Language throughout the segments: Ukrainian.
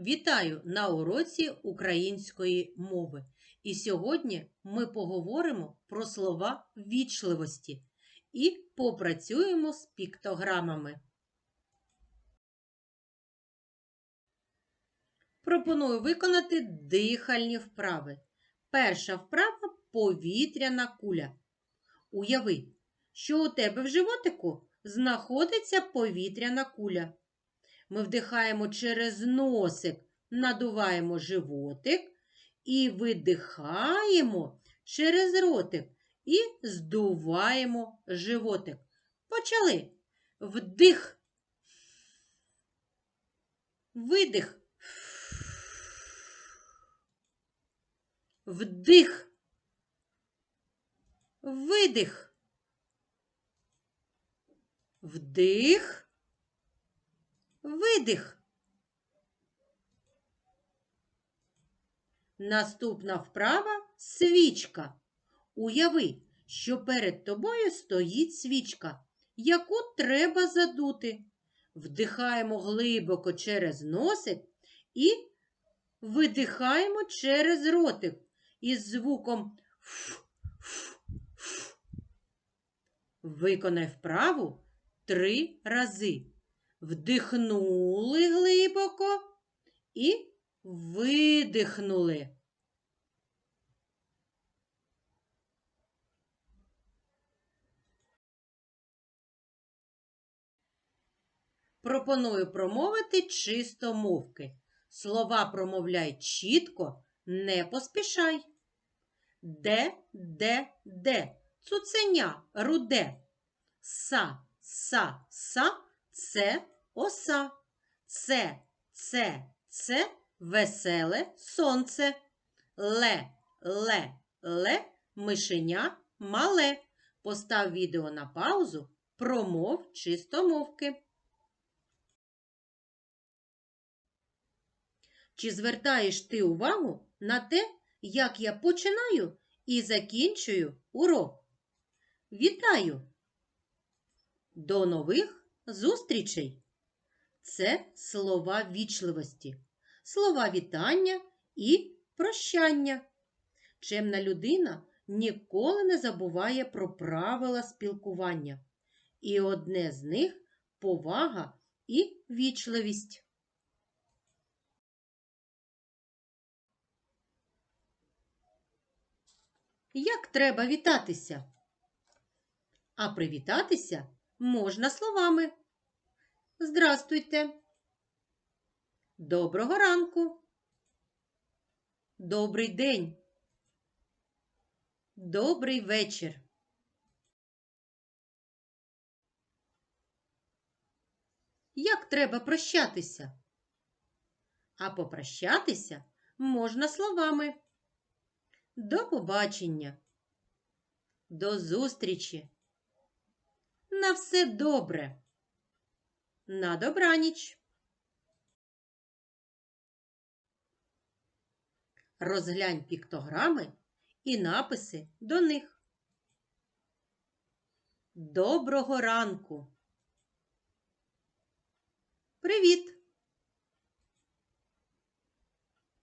Вітаю на уроці української мови. І сьогодні ми поговоримо про слова вічливості і попрацюємо з піктограмами. Пропоную виконати дихальні вправи. Перша вправа повітряна куля. Уяви, що у тебе в животику знаходиться повітряна куля. Ми вдихаємо через носик, надуваємо животик і видихаємо через ротик і здуваємо животик. Почали. Вдих. Видих. Вдих. Видих. Вдих. Видих. Наступна вправа свічка. Уяви, що перед тобою стоїть свічка, яку треба задути. Вдихаємо глибоко через носик і видихаємо через ротик із звуком ф, ф, ф. Виконай вправу три рази. Вдихнули глибоко і видихнули. Пропоную промовити чистомовки. Слова промовляй чітко, не поспішай. Де, де, де, цуценя, руде. Са, са, са, це оса. Це, це, це веселе сонце. Ле, ле, ле, мишеня мале. Постав відео на паузу, промов чистомовки. Чи звертаєш ти увагу на те, як я починаю і закінчую урок? Вітаю! До нових зустрічей! Це слова вічливості, слова вітання і прощання. Чемна людина ніколи не забуває про правила спілкування. І одне з них повага і вічливість. Як треба вітатися? А привітатися можна словами. Здрастуйте. Доброго ранку. Добрий день. Добрий вечір. Як треба прощатися? А попрощатися можна словами. До побачення. До зустрічі. На все добре. На добраніч. Розглянь піктограми і написи до них. Доброго ранку. Привіт.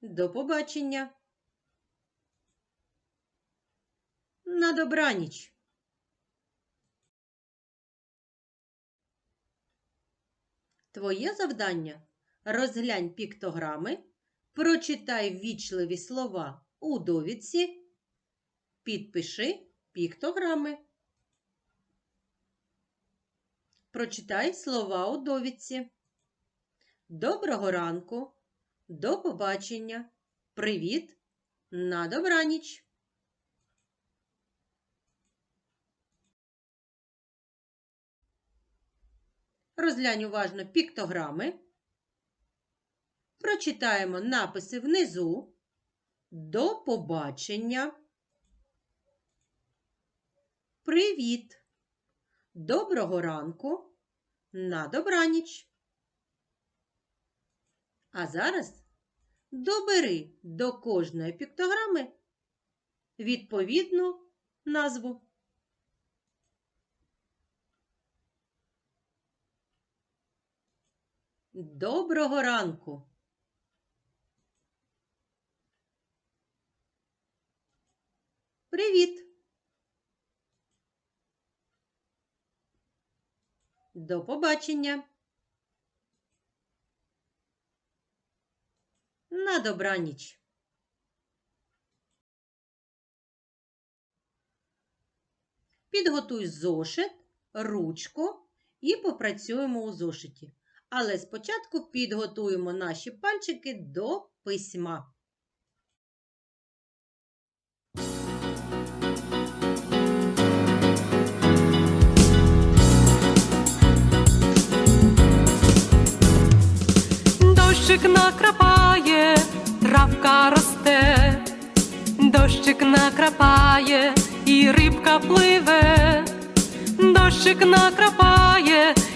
До побачення. На добраніч. Твоє завдання розглянь піктограми, прочитай ввічливі слова у довідці, підпиши піктограми. Прочитай слова у довідці. Доброго ранку, до побачення, привіт, на добраніч. Розглянь уважно піктограми. Прочитаємо написи внизу. До побачення. Привіт. Доброго ранку. На добраніч. А зараз добери до кожної піктограми відповідну назву. Доброго ранку! Привіт! До побачення! На добраніч! Підготуй зошит, ручку і попрацюємо у зошиті. Але спочатку підготуємо наші пальчики до письма. Дощик накрапає, травка росте, дощик накрапає, і рибка пливе, дощик накрапає,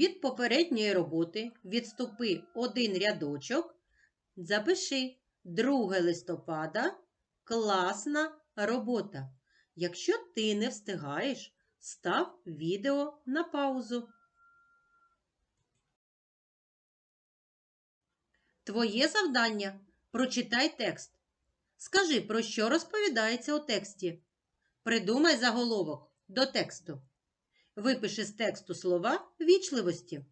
Від попередньої роботи відступи один рядочок, запиши 2 листопада класна робота. Якщо ти не встигаєш, став відео на паузу. Твоє завдання прочитай текст. Скажи, про що розповідається у тексті. Придумай заголовок до тексту. Випиши з тексту слова вічливості.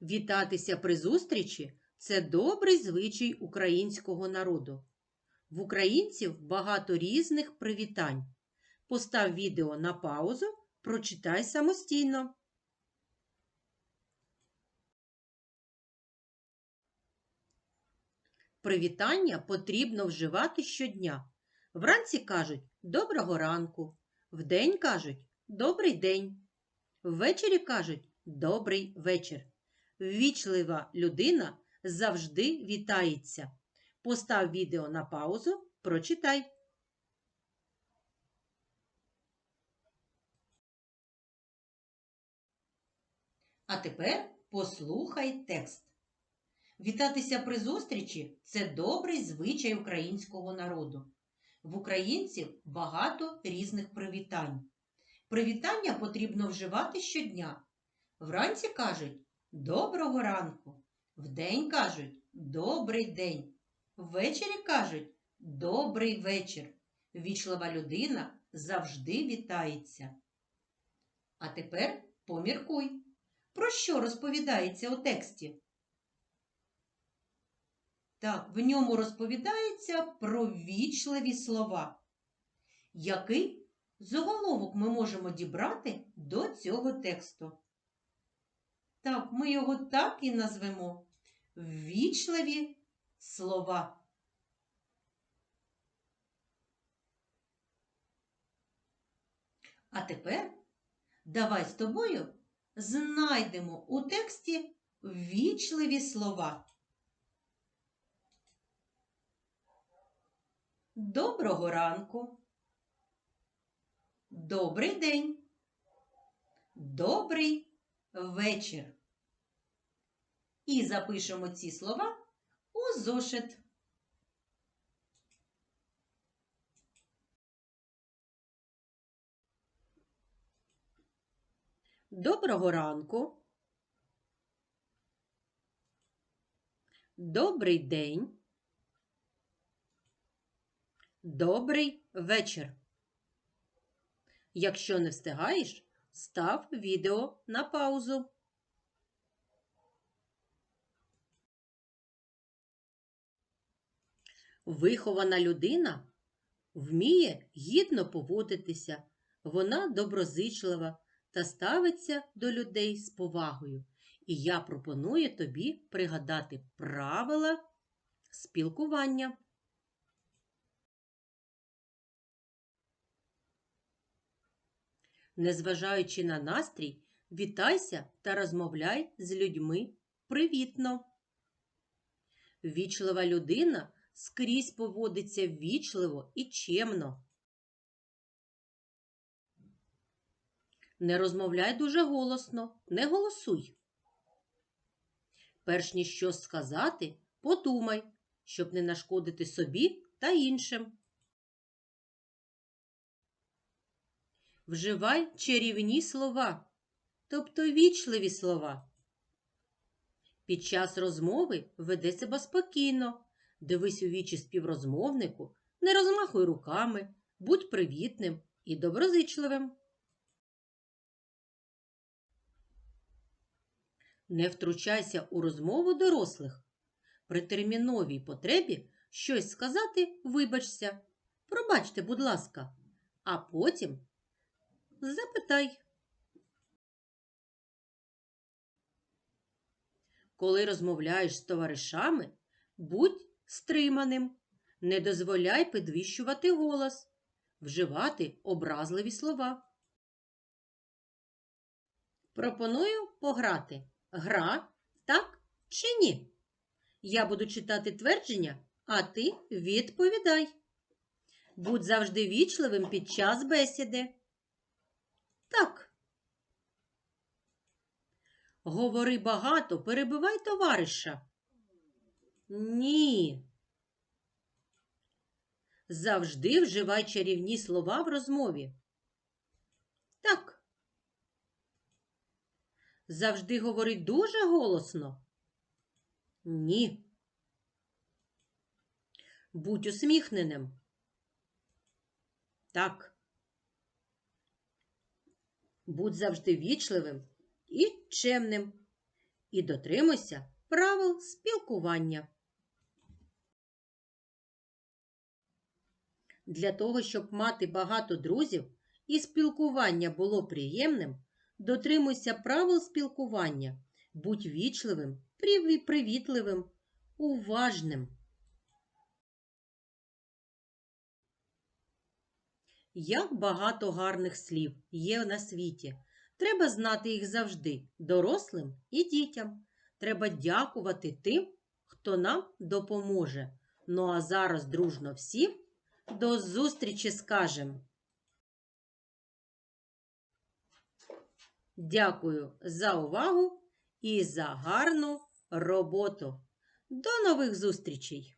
Вітатися при зустрічі це добрий звичай українського народу. В українців багато різних привітань. Постав відео на паузу, прочитай самостійно. Привітання потрібно вживати щодня. Вранці кажуть доброго ранку, вдень кажуть добрий день, ввечері кажуть добрий вечір. Ввічлива людина завжди вітається. Постав відео на паузу, прочитай. А тепер послухай текст. Вітатися при зустрічі це добрий звичай українського народу. В українців багато різних привітань. Привітання потрібно вживати щодня. Вранці кажуть доброго ранку, вдень кажуть добрий день, ввечері кажуть добрий вечір. Вічлива людина завжди вітається. А тепер поміркуй, про що розповідається у тексті? Так, в ньому розповідається про вічливі слова. Який заголовок ми можемо дібрати до цього тексту? Так, ми його так і назвемо вічливі слова. А тепер давай з тобою знайдемо у тексті вічливі слова. Доброго ранку. Добрий день. Добрий вечір. І запишемо ці слова у зошит. Доброго ранку. Добрий день. Добрий вечір. Якщо не встигаєш, став відео на паузу. Вихована людина вміє гідно поводитися, вона доброзичлива та ставиться до людей з повагою. І я пропоную тобі пригадати правила спілкування. Незважаючи на настрій, вітайся та розмовляй з людьми привітно. Вічлива людина скрізь поводиться ввічливо і чемно. Не розмовляй дуже голосно, не голосуй. Перш ніж щось сказати, подумай, щоб не нашкодити собі та іншим. Вживай чарівні слова, тобто вічливі слова. Під час розмови веди себе спокійно, дивись у вічі співрозмовнику, не розмахуй руками, будь привітним і доброзичливим. Не втручайся у розмову дорослих. При терміновій потребі щось сказати вибачся. Пробачте, будь ласка, а потім запитай. Коли розмовляєш з товаришами, будь стриманим. Не дозволяй підвищувати голос, вживати образливі слова. Пропоную пограти. Гра так чи ні? Я буду читати твердження, а ти відповідай. Будь завжди вічливим під час бесіди. Так. Говори багато, перебивай товариша. Ні. Завжди вживай чарівні слова в розмові. Так. Завжди говори дуже голосно. Ні. Будь усміхненим. Так. Будь завжди вічливим і чемним. І дотримуйся правил спілкування. Для того, щоб мати багато друзів і спілкування було приємним, дотримуйся правил спілкування, будь вічливим, привітливим, уважним. Як багато гарних слів є на світі. Треба знати їх завжди, дорослим і дітям. Треба дякувати тим, хто нам допоможе. Ну а зараз дружно всім до зустрічі скажем. Дякую за увагу і за гарну роботу. До нових зустрічей!